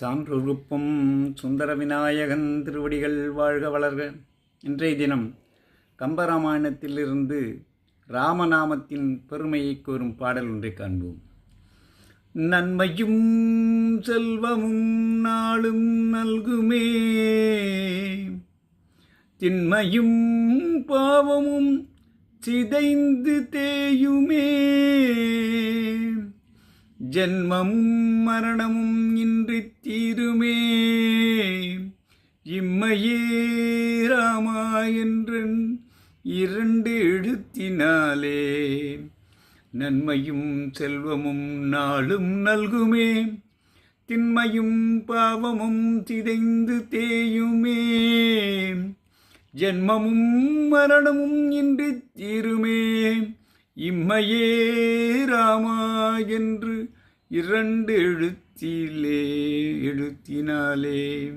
சான்றொருப்பும் சுந்தர விநாயகன் திருவடிகள் வாழ்க வளர்க. இன்றைய தினம் கம்பராமாயணத்திலிருந்து ராமநாமத்தின் பெருமையை கூறும் பாடல் ஒன்றை காண்போம். நன்மையும் செல்வமும் நாளும் நல்குமே. திண்மையும் பாவமும் சிதைந்து தேயுமே. ஜென்மமும் மரணமும் இன்றி தீருமே. இம்மையே ராமா என்றன் இரண்டு எழுத்தினாலே. நன்மையும் செல்வமும் நாளும் நல்குமே. திண்மையும் பாவமும் சிதைந்து தேயுமே. ஜென்மமும் மரணமும் இன்றி தீருமே. இம்மையே ராமா என்று இரண்டு எழுத்திலே எழுத்தினாலே.